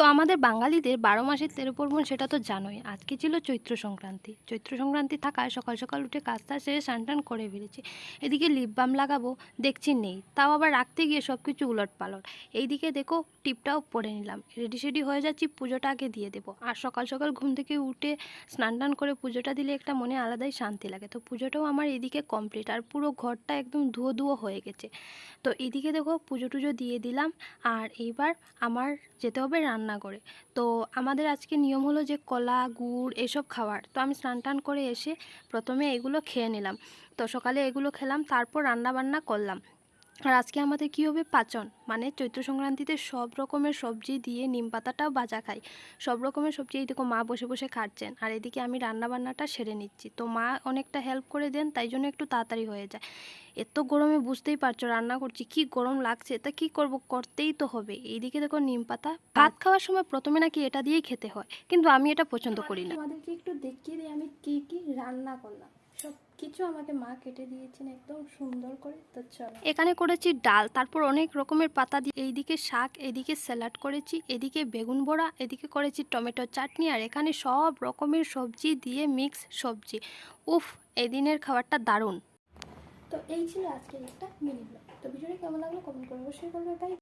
তো আমাদের বাঙালিদের বারো মাসের তেরো পর্বণ সেটা তো জানোই। আজকে ছিল চৈত্র সংক্রান্তি। চৈত্র সংক্রান্তি থাকায় সকাল সকাল উঠে কাজটা সেরে স্নান টান করে ফেলেছি এদিকে লিপ বাম লাগাবো, দেখছি নেই। তাও আবার রাখতে গিয়ে সব কিছু উলট পালট। এইদিকে দেখো, টিপটাও পরে নিলাম। রেডি সেডি হয়ে যাচ্ছি, পুজোটা আগে দিয়ে দেবো। আর সকাল সকাল ঘুম থেকে উঠে স্নান টান করে পুজোটা দিলে একটা মনে আলাদাই শান্তি লাগে। তো পুজোটাও আমার এদিকে কমপ্লিট। আর পুরো ঘরটা একদম ধুয়ো ধুয়ো হয়ে গেছে। তো এদিকে দেখো, পুজো টুজো দিয়ে দিলাম। আর এইবার আমার যেতে হবে রান্নাঘরে তো আমাদের আজকে নিয়ম হলো যে কলা, গুড় এসব খাওয়ার। তো আমি স্নান টান করে এসে প্রথমে এগুলো খেয়ে নিলাম। তো সকালে এগুলো খেলাম, তারপর রান্না বান্না করলাম। আর আজকে আমাদের কী হবে? পাচন। মানে চৈত্র সংক্রান্তিতে সব রকমের সবজি দিয়ে নিম পাতাটাও ভাজা খাই। সব রকমের সবজি এই দেখো মা বসে বসে খাচ্ছেন আর এদিকে আমি রান্না বান্নাটা সেরে নিচ্ছি। তো মা অনেকটা হেল্প করে দেন তাই জন্য একটু তাড়াতাড়ি হয়ে যায়। এত গরমে বুঝতেই পারছ রান্না করছি কি গরম লাগছে। তা কি করব? করতেই তো হবে। এইদিকে দেখো নিম পাতা। ভাত খাওয়ার সময় প্রথমে নাকি এটা দিয়েই খেতে হয়। কিন্তু আমি এটা পছন্দ করি না। আমাদেরকে একটু দেখিয়ে দিই আমি কি কি রান্না করলাম। সব কিছু আমাকে মা কেটে দিয়েছেন একদম সুন্দর করে তো চলো। এখানে করেছি ডাল তারপর অনেক রকমের পাতা দিয়ে এইদিকে শাক এদিকে স্যালাড করেছি এদিকে বেগুন বড়া এদিকে করেছি টমেটো চাটনি আর এখানে সব রকমের সবজি দিয়ে মিক্স সবজি। উফ এদিনের খাবারটা দারুণ। তো এই ছিল আজকের একটা মিনি ব্লগ তো ভিডিওটা কেমন লাগল কমেন্ট করে অবশ্যই বলবে। বাই